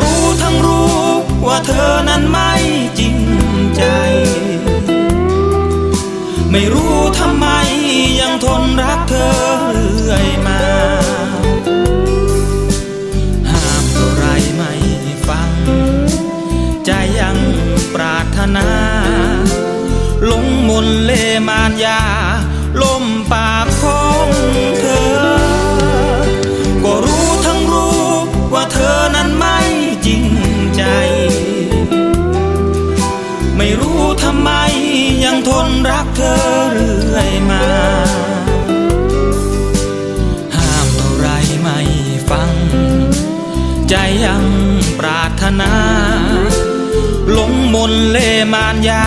รู้ทั้งรู้ว่าเธอนั้นไม่จริงใจ ไม่รู้ทำไมยังทนรักเธอเรื่อยมาห้ามเท่าไรไม่ฟัง ใจยังปรารถนา ลงมนเลมาน ไม่รู้ทำไมยังทนรักเธอเรื่อยมา ห้ามเท่าไรไม่ฟัง ใจยังปรารถนาลงมนเลมานยา